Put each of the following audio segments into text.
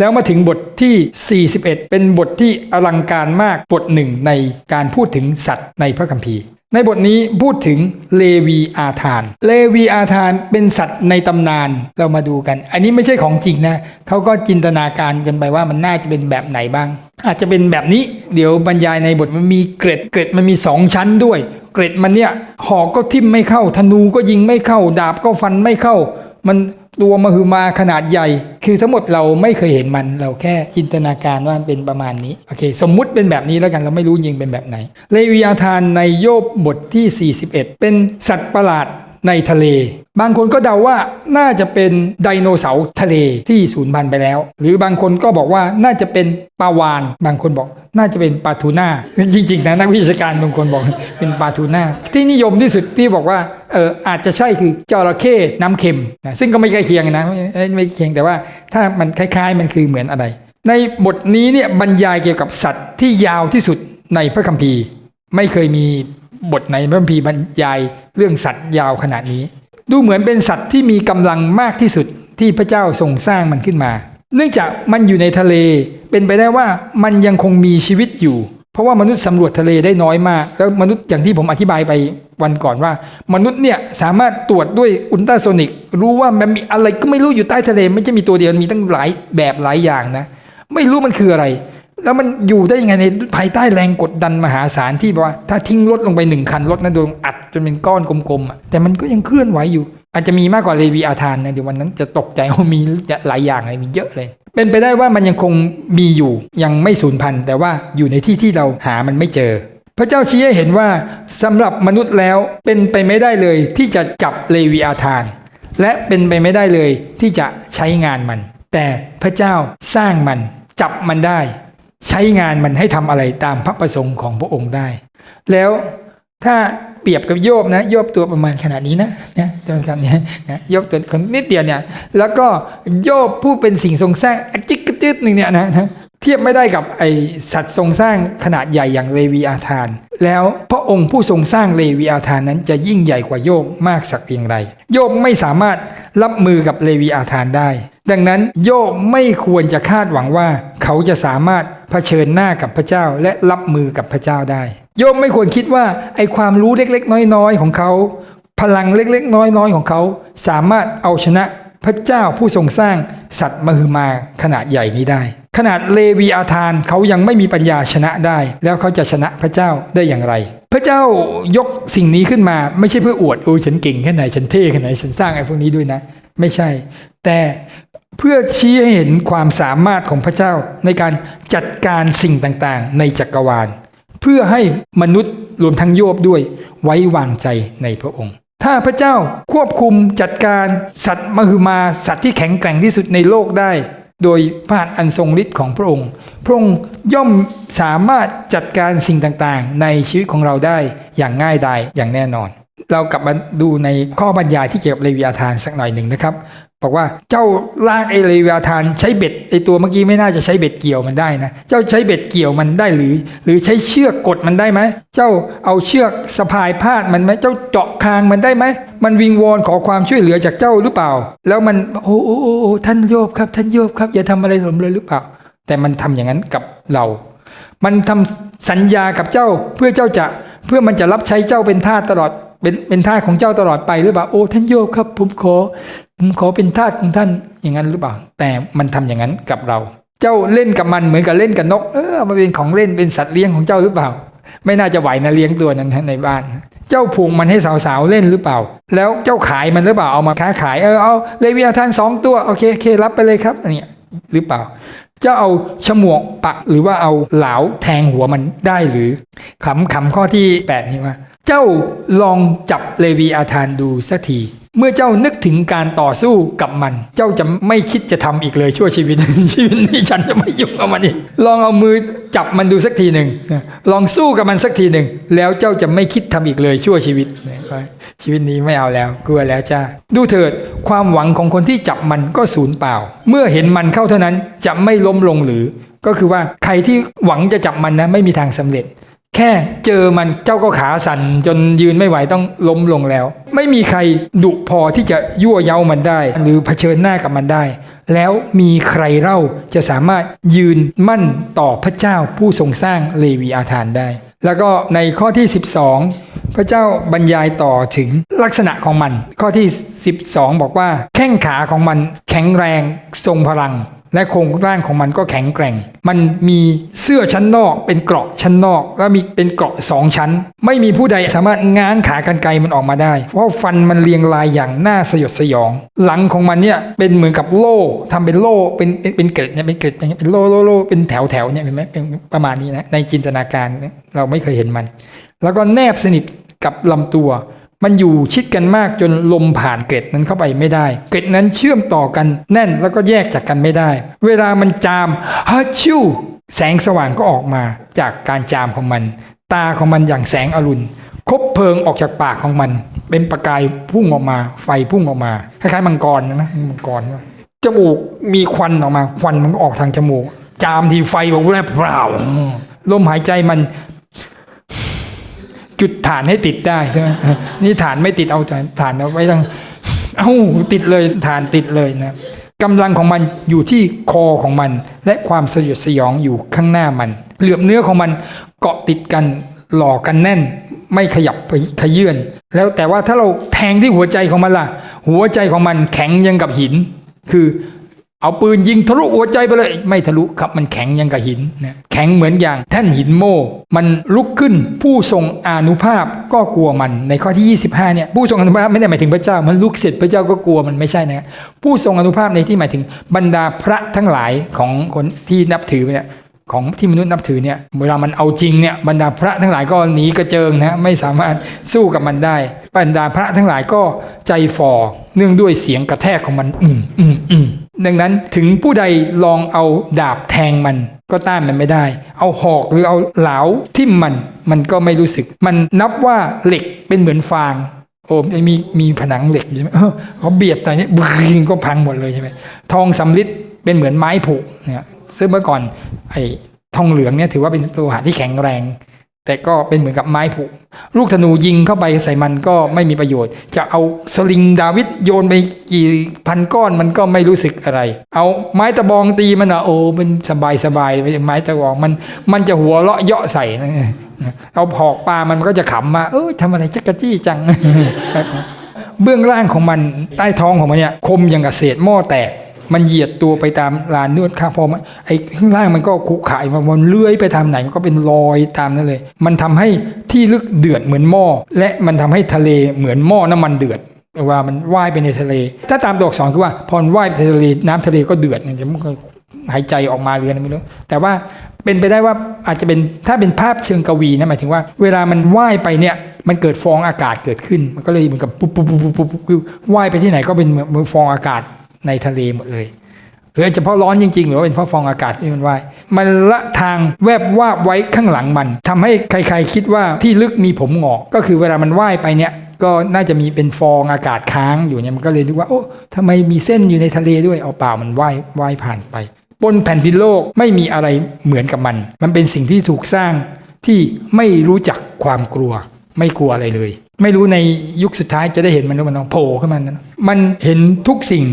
แล้วมาถึงบทที่ 41 เป็นบทที่อลังการมากบทหนึ่งในการพูดถึงสัตว์ในพระคัมภีร์ ในบทนี้พูดถึงเลวีอาธาน เลวีอาธานเป็นสัตว์ในตำนานเรามาดูกัน อันนี้ไม่ใช่ของจริงนะเขาก็จินตนาการกันไปว่ามันน่าจะเป็นแบบไหนบ้าง อาจจะเป็นแบบนี้ เดี๋ยวบรรยายในบทมันมีเกร็ดเกร็ดมันมีสองชั้นด้วย เกร็ดมันเนี่ยหอกก็ทิ่มไม่เข้าธนูก็ยิงไม่เข้า ดาบก็ฟันไม่เข้า มัน ตัวมหึมาขนาดใหญ่ คือทั้งหมดเราไม่เคยเห็นมันเราแค่จินตนาการว่าเป็นประมาณนี้โอเค สมมุติเป็นแบบนี้แล้วกันเราไม่รู้ยิงเป็นแบบไหนเลวีอาทานในโยบบทที่ 41 เป็นสัตว์ประหลาด ในทะเล บางคนก็เดาว่าน่าจะเป็นไดโนเสาร์ทะเลที่สูญพันธุ์ไปแล้ว หรือบางคนก็บอกว่าน่าจะเป็นปลาวาน บางคนบอกน่าจะเป็นปลาทูน่าจริงๆนะนักวิชาการบางคนบอกเป็นปลาทูน่าที่นิยมที่สุดที่บอกว่าเอออาจจะใช่คือจระเข้น้ำเค็มนะซึ่งก็ไม่ใกล้เคียงนะไม่ไม่ไม่เคียงแต่ว่าถ้ามันคล้ายๆมันคือเหมือนอะไร ในบทนี้เนี่ยบรรยายเกี่ยวกับสัตว์ที่ยาวที่สุดในพระคัมภีร์ ไม่เคยมี บทไหนพระคัมภีร์บรรยายเรื่องสัตว์ยาวขนาดนี้ ดูเหมือนเป็นสัตว์ที่มีกำลังมากที่สุดที่พระเจ้าทรงสร้างมันขึ้นมา เนื่องจากมันอยู่ในทะเล เป็นไปได้ว่ามันยังคงมีชีวิตอยู่ เพราะว่ามนุษย์สำรวจทะเลได้น้อยมาก แล้วมนุษย์อย่างที่ผมอธิบายไปวันก่อนว่า มนุษย์เนี่ยสามารถตรวจด้วยอุลตราโซนิก รู้ว่ามันมีอะไรก็ไม่รู้อยู่ใต้ทะเล ไม่ใช่มีตัวเดียวมีตั้งหลายแบบหลายอย่างนะ ไม่รู้มันคืออะไร แล้วมันอยู่ได้ยังไงในภายใต้แรงกดดันมหาศาลที่บอกว่าถ้าทิ้งรถลงไปหนึ่งคันรถนะโดนอัดจนเป็นก้อนกลมๆอะแต่มันก็ยังเคลื่อนไหวอยู่ อาจจะมีมากกว่าเลวีอาธานนะเดี๋ยววันนั้นจะตกใจว่ามีหลายอย่างเลยมีเยอะเลย เป็นไปได้ว่ามันยังคงมีอยู่ยังไม่สูญพันธุ์แต่ว่าอยู่ในที่ที่เราหามันไม่เจอ พระเจ้าชี้ให้เห็นว่าสำหรับมนุษย์แล้วเป็นไปไม่ได้เลย ที่จะจับเลวีอาธาน และเป็นไปไม่ได้เลยที่จะใช้งานมัน แต่พระเจ้าสร้างมันจับมันได้ ใช้งานมันให้ทำอะไรตามพระประสงค์ของพระองค์ได้ แล้วถ้าเปรียบกับโยบนะโยบตัวประมาณขนาดนี้นะนะตัวคำนี้นะโยบตัวคนนิดเดียวเนี่ยแล้วก็โยบผู้เป็นสิ่งทรงสร้างอจิกกระจึดหนึ่งเนี่ยนะนะ เทียบไม่ได้กับไอสัตว์ทรงสร้างขนาดใหญ่อย่างเลวีอาธาน แล้วพระองค์ผู้ทรงสร้างเลวีอาธานนั้นจะยิ่งใหญ่กว่าโยบมากสักเพียงไร โยบไม่สามารถรับมือกับเลวีอาธานได้ ดังนั้นโยบไม่ควรจะคาดหวังว่าเขาจะสามารถเผชิญหน้ากับพระเจ้าและรับมือกับพระเจ้าได้ โยมไม่ควรคิดว่าไอความรู้เล็กๆ น้อยๆ ของเขา พลังเล็กๆ น้อยๆ ของเขา สามารถเอาชนะพระเจ้าผู้ทรงสร้างสัตว์มหึมาขนาดใหญ่นี้ได้ ขนาดเลวีอาธานเขายังไม่มีปัญญาชนะได้ แล้วเขาจะชนะพระเจ้าได้อย่างไร พระเจ้ายกสิ่งนี้ขึ้นมาไม่ใช่เพื่ออวดโอ้ยฉันเก่งแค่ไหนฉันเท่แค่ไหนฉันสร้างไอ้พวกนี้ด้วยนะ ไม่ใช่ แต่เพื่อชี้ให้เห็นความสามารถของพระเจ้าในการจัดการสิ่งต่างๆ ในจักรวาล เพื่อให้มนุษย์รวมทั้งโยบด้วยไว้วางใจในพระองค์ถ้าพระเจ้าควบคุมจัดการสัตว์มหึมาสัตว์ที่แข็งแกร่งที่สุดในโลกได้ โดยพระหัตถ์อันทรงฤทธิ์ของพระองค์ พระองค์ย่อมสามารถจัดการสิ่งต่างๆ ในชีวิตของเราได้อย่างง่ายดายอย่างแน่นอน เรากลับมาดูในข้อบรรยายที่เกี่ยวกับเลวีอาทานสักหน่อยหนึ่งนะครับ บอกว่าเจ้าลากไอเลวาธานใช้เบ็ดไอตัวเมื่อกี้ไม่น่าจะใช้เบ็ดเกี่ยวมันได้นะ เจ้าใช้เบ็ดเกี่ยวมันได้หรือ หรือใช้เชือกกดมันได้ไหม เจ้าเอาเชือกสะพายพาดมันไหมเจ้าเจาะคางมันได้ไหม มันวิงวอนขอความช่วยเหลือจากเจ้าหรือเปล่า แล้วมันโอ้โอ้โอ้ท่านโยบครับ ท่านโยบครับอย่าทำอะไรผมเลยหรือเปล่า แต่มันทำอย่างนั้นกับเรา มันทำสัญญากับเจ้าเพื่อเจ้าจะเพื่อมันจะรับใช้เจ้าเป็นทาสตลอด เป็นเป็นทาสของเจ้าตลอดไปหรือเปล่าโอ้ท่านโยบครับผมขอผมขอเป็นทาสของท่านอย่างนั้นหรือเปล่า แต่มันทำอย่างนั้นกับเรา เจ้าเล่นกับมันเหมือนกับเล่นกับนก เออมันเป็นของเล่นเป็นสัตว์เลี้ยงของเจ้าหรือเปล่า ไม่น่าจะไหวนะเลี้ยงตัวนั้นในบ้าน เจ้าผูกมันให้สาวๆเล่นหรือเปล่า แล้วเจ้าขายมันหรือเปล่าเอามาค้าขายเออเอาเลวีอาธานสองตัวโอเคโอเครับไปเลยครับอันนี้หรือเปล่าเจ้าเอาฉมวกปักหรือว่าเอาเหลาแทงหัวมันได้หรือคำคำข้อที่8นี่ว่า เจ้าลองจับเลวีอาธานดูสักที เมื่อเจ้านึกถึงการต่อสู้กับมัน เจ้าจะไม่คิดจะทำอีกเลยชั่วชีวิต ชีวิตนี้ฉันจะไม่ยุ่งกับมันอีก ลองเอามือจับมันดูสักทีหนึ่งลองสู้กับมันสักทีหนึ่ง แล้วเจ้าจะไม่คิดทำอีกเลยชั่วชีวิต ชีวิตนี้ไม่เอาแล้ว กลัวแล้วจ้า ดูเถิด ความหวังของคนที่จับมันก็สูญเปล่า เมื่อเห็นมันเข้าเท่านั้นจะไม่ล้มลงหรือ ก็คือว่าใครที่หวังจะจับมันนะไม่มีทางสำเร็จ แค่เจอมันเจ้าก็ขาสั่นจนยืนไม่ไหวต้องล้มลงแล้ว ไม่มีใครดุพอที่จะยั่วเย้ามันได้ หรือเผชิญหน้ากับมันได้ แล้วมีใครเล่าจะสามารถยืนมั่นต่อพระเจ้าผู้ทรงสร้างเลวีอาธานได้ แล้วก็ในข้อที่ 12 พระเจ้าบรรยายต่อถึงลักษณะของมัน ข้อที่ 12 บอกว่า แข้งขาของมันแข็งแรงทรงพลัง และโครงร่างของมันก็แข็งแกร่ง มันมีเสื้อชั้นนอกเป็นเกราะชั้นนอก แล้วมีเป็นเกราะสองชั้น ไม่มีผู้ใดสามารถง้างขากันไกรมันออกมาได้ เพราะฟันมันเรียงรายอย่างน่าสยดสยอง หลังของมันเนี่ยเป็นเหมือนกับโล่ทำเป็นโล่เป็นเป็นเกล็ดเนี่ยเป็นเกล็ดอย่างเงี้ยเป็นโล่โล่โล่เป็นแถวแถวเนี่ยเห็นไหมเป็นประมาณนี้นะในจินตนาการเนี่ยเราไม่เคยเห็นมัน แล้วก็แนบสนิทกับลำตัว มันอยู่ชิดกันมากจนลมผ่านเกล็ดนั้นเข้าไปไม่ได้ เกล็ดนั้นเชื่อมต่อกันแน่นแล้วก็แยกจากกันไม่ได้ เวลามันจามฮัชชิวแสงสว่างก็ออกมาจากการจามของมัน ตาของมันอย่างแสงอรุณคบเพลิงออกจากปากของมัน เป็นประกายพุ่งออกมา ไฟพุ่งออกมาคล้ายๆมังกรนะมังกรจมูกมีควันออกมา ควันมันก็ออกทางจมูก จามทีไฟบอกว่าเปล่าลมหายใจมัน จุดฐานให้ติดได้ใช่ไหมนี่ฐานไม่ติดเอาฐานเอาไว้ตั้งเอ้าติดเลยฐานติดเลยนะกำลังของมันอยู่ที่คอของมัน และความสยดสยองอยู่ข้างหน้ามัน เหลือบเนื้อของมันเกาะติดกันหล่อกันแน่น ไม่ขยับไปขยื่นแล้วแต่ว่าถ้าเราแทงที่หัวใจของมันล่ะ หัวใจของมันแข็งยังกับหิน คือ เอาปืนยิงทะลุหัวใจไปเลย ไม่ทะลุครับมันแข็งยังกับหินนะแข็งเหมือนอย่างแท่นหินโม่ มันลุกขึ้นผู้ทรงอนุภาพก็กลัวมันในข้อที่ 25เนี่ยผู้ทรงอนุภาพไม่ได้หมายถึงพระเจ้า มันลุกเสร็จพระเจ้าก็กลัวมันไม่ใช่นะผู้ทรงอนุภาพในที่หมายถึงบรรดาพระทั้งหลายของคนที่นับถือเนี่ยของที่มนุษย์นับถือเนี่ยเวลามันเอาจริงเนี่ยบรรดาพระทั้งหลายก็หนีกระเจิงนะไม่สามารถสู้กับมันได้ บรรดาพระทั้งหลายก็ใจฝ่อเนื่องด้วยเสียงกระแทกของมันอืมอืมอืม ดังนั้นถึงผู้ใดลองเอาดาบแทงมันก็ต้านมันไม่ได้ เอาหอกหรือเอาเหลาทิ่มมันมันก็ไม่รู้สึก มันนับว่าเหล็กเป็นเหมือนฟางโอ้มีมีผนังเหล็กอยู่ใช่ไหมเออเขาเบียดตอนนี้บึ้งก็พังหมดเลยใช่ไหมทองสำริดเป็นเหมือนไม้ผุเนี่ยซึ่งเมื่อก่อนไอ้ทองเหลืองเนี่ยถือว่าเป็นโลหะที่แข็งแรง แต่ก็เป็นเหมือนกับไม้ผุลูกธนูยิงเข้าไปใส่มันก็ไม่มีประโยชน์ จะเอาสลิงดาวิดโยนไปกี่พันก้อนมันก็ไม่รู้สึกอะไร เอาไม้ตะบองตีมันอะโอ้เป็นสบายสบายไม้ตะบองมันมันจะหัวเราะเยาะใส่เอาหอกปลามันก็จะขำมาเอ้ยทำอะไรจักรจี้จัง เบื้องล่างของมันใต้ท้องของมันเนี่ยคมอย่างกับเศษหม้อแตก มันเหยียดตัวไปตามลานนวดข้างพอมันไอ้ข้างล่างมันก็ขุขายมันมันเลื้อยไปทางไหนมันก็เป็นรอยตามนั่นเลย มันทำให้ที่ลึกเดือดเหมือนหม้อและมันทำให้ทะเลเหมือนหม้อน้ำมันเดือดวลามันว่ายไปในทะเล ถ้าตามตัวอักษรคือว่าพอว่ายไปทะเลน้ำทะเลก็เดือดเนี่ยมันก็หายใจออกมาเรืออะไม่รู้แต่ว่าเป็นไปได้ว่าอาจจะเป็นถ้าเป็นภาพเชิงกวีนะหมายถึงว่า เวลามันว่ายไปเนี่ยมันเกิดฟองอากาศเกิดขึ้น มันก็เลยเหมือนกับปุ๊บปุ๊บปุ๊บปุ๊บปุ๊บปุ๊บว่ายไปที่ไหนก็เป็นเหมือนฟองอากาศ ในทะเลหมดเลยหรืออาจจะเพราะร้อนจริงๆ หรือว่าเป็นเพราะฟองอากาศที่มันว่ายมันละทางแวบวาบไว้ข้างหลังมันทำให้ใครๆคิดว่าที่ลึกมีผมงอก ก็คือเวลามันว่ายไปเนี่ยก็น่าจะมีเป็นฟองอากาศค้างอยู่เนี่ยมันก็เลยนึกว่าโอ้ทำไมมีเส้นอยู่ในทะเลด้วยเอาเปล่ามันว่ายว่ายผ่านไป บนแผ่นดินโลกไม่มีอะไรเหมือนกับมัน มันเป็นสิ่งที่ถูกสร้างที่ไม่รู้จักความกลัว ไม่กลัวอะไรเลย ไม่รู้ในยุคสุดท้ายจะได้เห็นมันหรือมันโผล่ขึ้นมานะมันเห็นทุกสิ่ง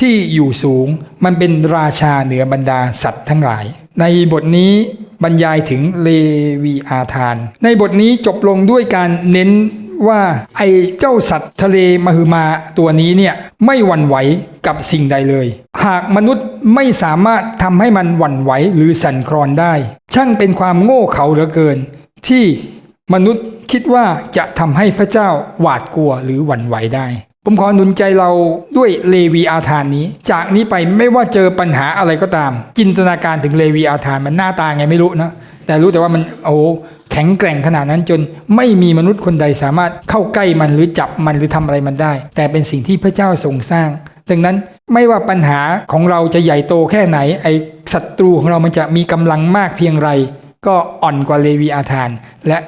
ที่อยู่สูงมันเป็นราชาเหนือบรรดาสัตว์ทั้งหลาย ในบทนี้บรรยายถึงเลวีอาธาน ในบทนี้จบลงด้วยการเน้นว่าไอ้เจ้าสัตว์ทะเลมหึมาตัวนี้เนี่ยไม่หวั่นไหวกับสิ่งใดเลย หากมนุษย์ไม่สามารถทำให้มันหวั่นไหวหรือสั่นคลอนได้ ช่างเป็นความโง่เขลาเหลือเกิน ที่มนุษย์คิดว่าจะทำให้พระเจ้าหวาดกลัวหรือหวั่นไหวได้ ผมขอหนุนใจเราด้วยเลวีอาธานนี้ จากนี้ไปไม่ว่าเจอปัญหาอะไรก็ตาม จินตนาการถึงเลวีอาธานมันหน้าตาไงไม่รู้นะแต่รู้แต่ว่ามันโอ้แข็งแกร่งขนาดนั้นจนไม่มีมนุษย์คนใดสามารถเข้าใกล้มันหรือจับมันหรือทำอะไรมันได้ แต่เป็นสิ่งที่พระเจ้าทรงสร้าง ดังนั้นไม่ว่าปัญหาของเราจะใหญ่โตแค่ไหน ไอศัตรูของเรามันจะมีกำลังมากเพียงไร ก็อ่อนกว่าเลวีอาธาน และ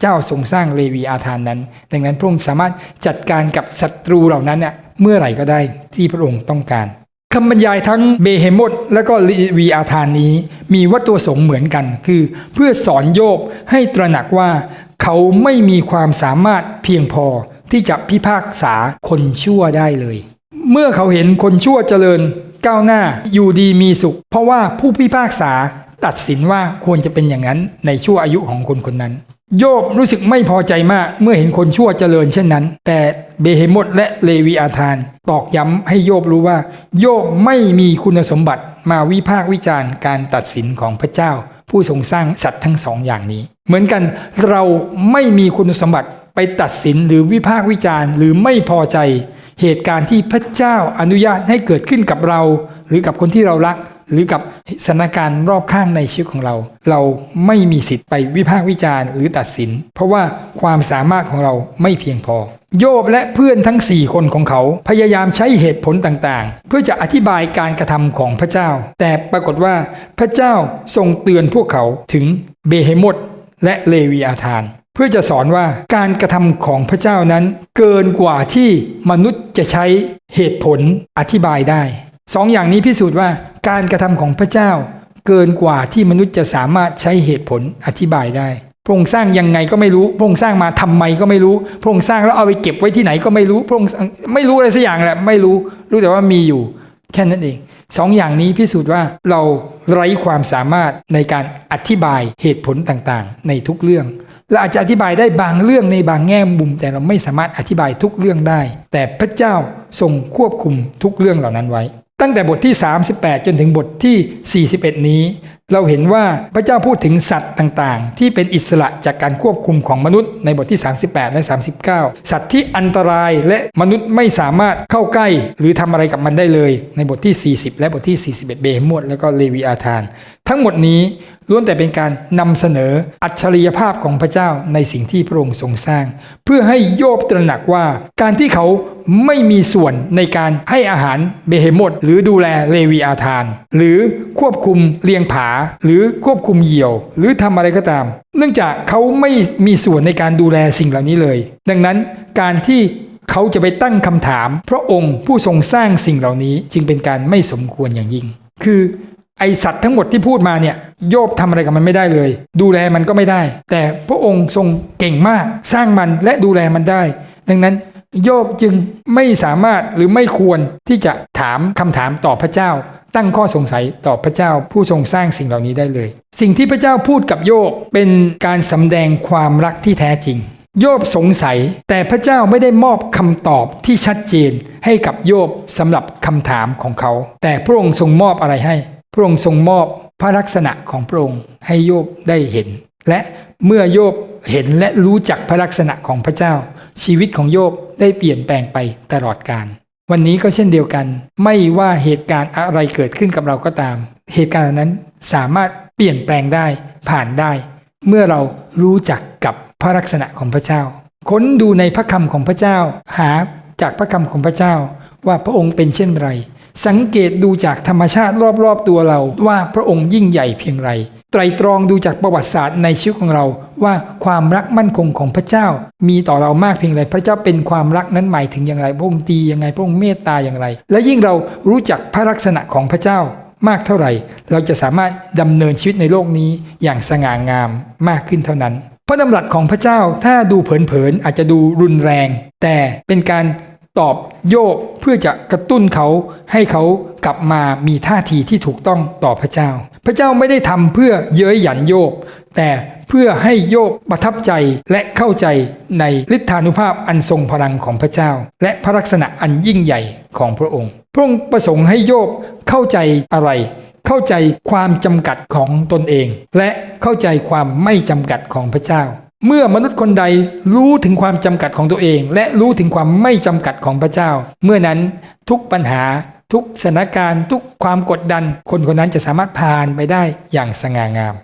เจ้าทรงสร้างเลวีอาธานนั้น ดังนั้นพระองค์สามารถจัดการกับศัตรูเหล่านั้นเนี่ยเมื่อไหร่ก็ได้ที่พระองค์ต้องการคำบรรยายทั้งเบเฮมดและก็ลีวีอาธานนี้ มีวัตถุประสงค์เหมือนกัน คือ เพื่อสอนโยบให้ตระหนักว่าเขาไม่มีความสามารถเพียงพอที่จะพิพากษาคนชั่วได้เลย เมื่อเขาเห็นคนชั่วเจริญก้าวหน้าอยู่ดีมีสุข เพราะว่าผู้พิพากษาตัดสินว่าควรจะเป็นอย่างนั้นในชั่วอายุของคนคนนั้น โยบรู้สึกไม่พอใจมากเมื่อเห็นคนชั่วเจริญเช่นนั้น แต่เบเฮมดและเลวีอาธาน ตอกย้ำให้โยบรู้ว่า โยบไม่มีคุณสมบัติมาวิพากษ์วิจารณ์การตัดสินของพระเจ้า ผู้ทรงสร้างสัตว์ทั้งสองอย่างนี้ เหมือนกันเราไม่มีคุณสมบัติไปตัดสินหรือวิพากษ์วิจารณ์ หรือไม่พอใจ เหตุการณ์ที่พระเจ้าอนุญาตให้เกิดขึ้นกับเรา หรือกับคนที่เรารัก หรือกับสถานการณ์รอบข้างในชีวิตของเรา เราไม่มีสิทธิ์ไปวิพากษ์วิจารณ์หรือตัดสิน เพราะว่าความสามารถของเราไม่เพียงพอ โยบและเพื่อนทั้ง 4 คนของเขา พยายามใช้เหตุผลต่างๆ เพื่อจะอธิบายการกระทำของพระเจ้า แต่ปรากฏว่าพระเจ้าทรงเตือนพวกเขาถึงเบเฮมดและเลวีอาธานเพื่อจะสอนว่าการกระทำของพระเจ้านั้นเกินกว่าที่มนุษย์จะใช้เหตุผลอธิบายได้ สองอย่างนี้พิสูจน์ว่าการกระทำของพระเจ้า เกินกว่าที่มนุษย์จะสามารถใช้เหตุผลอธิบายได้ พระองค์สร้างยังไงก็ไม่รู้ พระองค์สร้างมาทำไมก็ไม่รู้ พระองค์สร้างแล้วเอาไปเก็บไว้ที่ไหนก็ไม่รู้ พระองค์ไม่รู้อะไรสักอย่างแหละ ไม่รู้ รู้แต่ว่ามีอยู่ แค่นั้นเอง สองอย่างนี้พิสูจน์ว่าเราไร้ความสามารถในการอธิบายเหตุผลต่างๆ ในทุกเรื่องเราอาจจะอธิบายได้บางเรื่องในบางแง่มุม แต่เราไม่สามารถอธิบายทุกเรื่องได้ แต่พระเจ้าทรงควบคุมทุกเรื่องเหล่านั้นไว้ ตั้งแต่บทที่ 38 จนถึงบทที่ 41 นี้ เราเห็นว่าพระเจ้าพูดถึงสัตว์ต่างๆ ที่เป็นอิสระจากการควบคุมของมนุษย์ในบทที่ 38 และ 39 สัตว์ที่อันตรายและมนุษย์ไม่สามารถเข้าใกล้ หรือทำอะไรกับมันได้เลย ในบทที่ 40 และบทที่ 41 เบหมวดแล้วก็เลวีอาธาน ทั้งหมดนี้ ล้วนแต่เป็นการนำเสนออัจฉริยภาพของพระเจ้าในสิ่งที่พระองค์ทรงสร้าง เพื่อให้โยบตระหนักว่า การที่เขาไม่มีส่วนในการให้อาหารเบเฮมดหรือดูแลเลวีอาธาน หรือควบคุมเลียงผา หรือควบคุมเหยี่ยว หรือทำอะไรก็ตาม เนื่องจากเขาไม่มีส่วนในการดูแลสิ่งเหล่านี้เลย ดังนั้นการที่เขาจะไปตั้งคำถาม พระองค์ผู้ทรงสร้างสิ่งเหล่านี้จึงเป็นการไม่สมควรอย่างยิ่ง คือ ไอสัตว์ทั้งหมดที่พูดมาเนี่ยโยบทำอะไรกับมันไม่ได้เลย ดูแลมันก็ไม่ได้ แต่พระองค์ทรงเก่งมากสร้างมันและดูแลมันได้ ดังนั้นโยบจึงไม่สามารถหรือไม่ควรที่จะถามคำถามต่อพระเจ้า ตั้งข้อสงสัยต่อพระเจ้าผู้ทรงสร้างสิ่งเหล่านี้ได้เลย สิ่งที่พระเจ้าพูดกับโยบเป็นการสำแดงความรักที่แท้จริง โยบสงสัย แต่พระเจ้าไม่ได้มอบคำตอบที่ชัดเจนให้กับโยบสำหรับคำถามของเขา แต่พระองค์ทรงมอบอะไรให้ ระองค์ทรงมอบพระลักษณะของพระองค์ให้โยบได้เห็น และเมื่อโยบเห็นและรู้จักพระลักษณะของพระเจ้า ชีวิตของโยบได้เปลี่ยนแปลงไปตลอดกาลวันนี้ก็เช่นเดียวกัน ไม่ว่าเหตุการณ์อะไรเกิดขึ้นกับเราก็ตาม เหตุการณ์เหล่านั้นสามารถเปลี่ยนแปลงได้ผ่านได้ เมื่อเรารู้จักกับพระลักษณะของพระเจ้า ค้นดูในพระคำของพระเจ้า หาจากพระคำของพระเจ้า ว่าพระองค์เป็นเช่นไร สังเกตดูจากธรรมชาติรอบๆตัวเราว่าพระองค์ยิ่งใหญ่เพียงไร ไตรตรองดูจากประวัติศาสตร์ในชีวิตของเราว่าความรักมั่นคงของพระเจ้า มีต่อเรามากเพียงไร พระเจ้าเป็นความรักนั้นหมายถึงอย่างไร พระองค์ดียังไงพระองค์เมตตาอย่างไร และยิ่งเรารู้จักพระลักษณะของพระเจ้ามากเท่าไหร่ เราจะสามารถดำเนินชีวิตในโลกนี้อย่างสง่างามมากขึ้นเท่านั้น พระดำรัสของพระเจ้าถ้าดูเผินๆอาจจะดูรุนแรง แต่เป็นการ ตอบโยบเพื่อจะกระตุ้นเขาให้เขากลับมามีท่าทีที่ถูกต้องต่อพระเจ้า พระเจ้าไม่ได้ทำเพื่อเย้ยหยันโยบ แต่เพื่อให้โยบประทับใจและเข้าใจในฤทธานุภาพอันทรงพลังของพระเจ้า และพระลักษณะอันยิ่งใหญ่ของพระองค์ พระองค์ประสงค์ให้โยบเข้าใจอะไร เข้าใจความจำกัดของตนเอง และเข้าใจความไม่จำกัดของพระเจ้า เมื่อมนุษย์คนใดรู้ถึงความจำกัดของตัวเอง และรู้ถึงความไม่จำกัดของพระเจ้า เมื่อนั้นทุกปัญหาทุกสถานการณ์ ทุกความกดดัน คนคนนั้นจะสามารถผ่านไปได้อย่างสง่างาม